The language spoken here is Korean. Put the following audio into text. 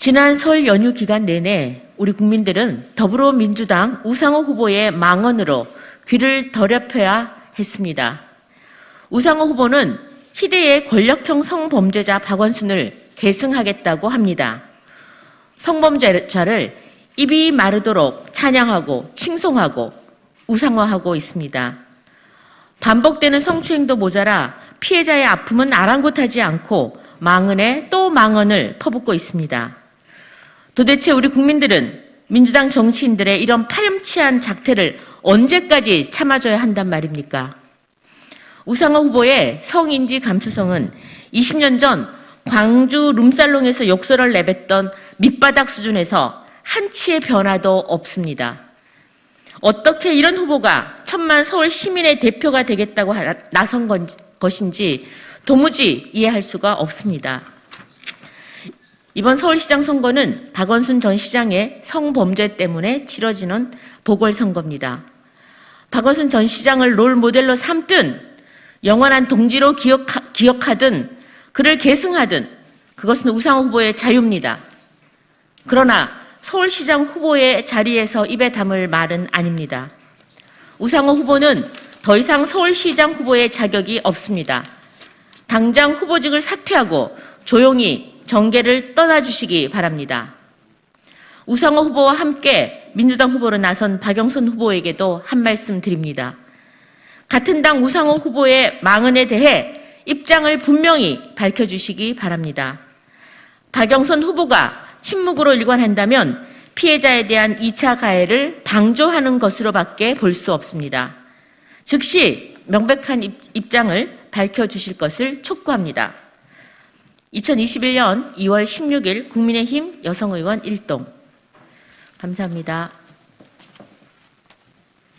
지난 설 연휴 기간 내내 우리 국민들은 더불어민주당 우상호 후보의 망언으로 귀를 더럽혀야 했습니다. 우상호 후보는 희대의 권력형 성범죄자 박원순을 계승하겠다고 합니다. 성범죄자를 입이 마르도록 찬양하고 칭송하고 우상화하고 있습니다. 반복되는 성추행도 모자라 피해자의 아픔은 아랑곳하지 않고 망언에 또 망언을 퍼붓고 있습니다. 도대체 우리 국민들은 민주당 정치인들의 이런 파렴치한 작태를 언제까지 참아줘야 한단 말입니까? 우상호 후보의 성인지 감수성은 20년 전 광주 룸살롱에서 욕설을 내뱉던 밑바닥 수준에서 한치의 변화도 없습니다. 어떻게 이런 후보가 천만 서울 시민의 대표가 되겠다고 하- 나선 건- 것인지 도무지 이해할 수가 없습니다. 이번 서울시장 선거는 박원순 전 시장의 성범죄 때문에 치러지는 보궐선거입니다. 박원순 전 시장을 롤 모델로 삼든 영원한 동지로 기억하, 기억하 든 그를 계승하든 그것은 우상호 후보의 자유입니다. 그러나 서울시장 후보의 자리에서 입에 담을 말은 아닙니다. 우상호 후보는 더 이상 서울시장 후보의 자격이 없습니다. 당장 후보직을 사퇴하고 조용히 정계를 떠나주시기 바랍니다. 우상호 후보와 함께 민주당 후보로 나선 박영선 후보에게도 한 말씀 드립니다. 같은 당 우상호 후보의 망언에 대해 입장을 분명히 밝혀주시기 바랍니다. 박영선 후보가 침묵으로 일관한다면 피해자에 대한 2차 가해를 방조하는 것으로밖에 볼 수 없습니다. 즉시 명백한 입- 입장을 밝혀주실 것을 촉구합니다. 2021년 2월 16일 국민의힘 여성의원 1동. 감사합니다.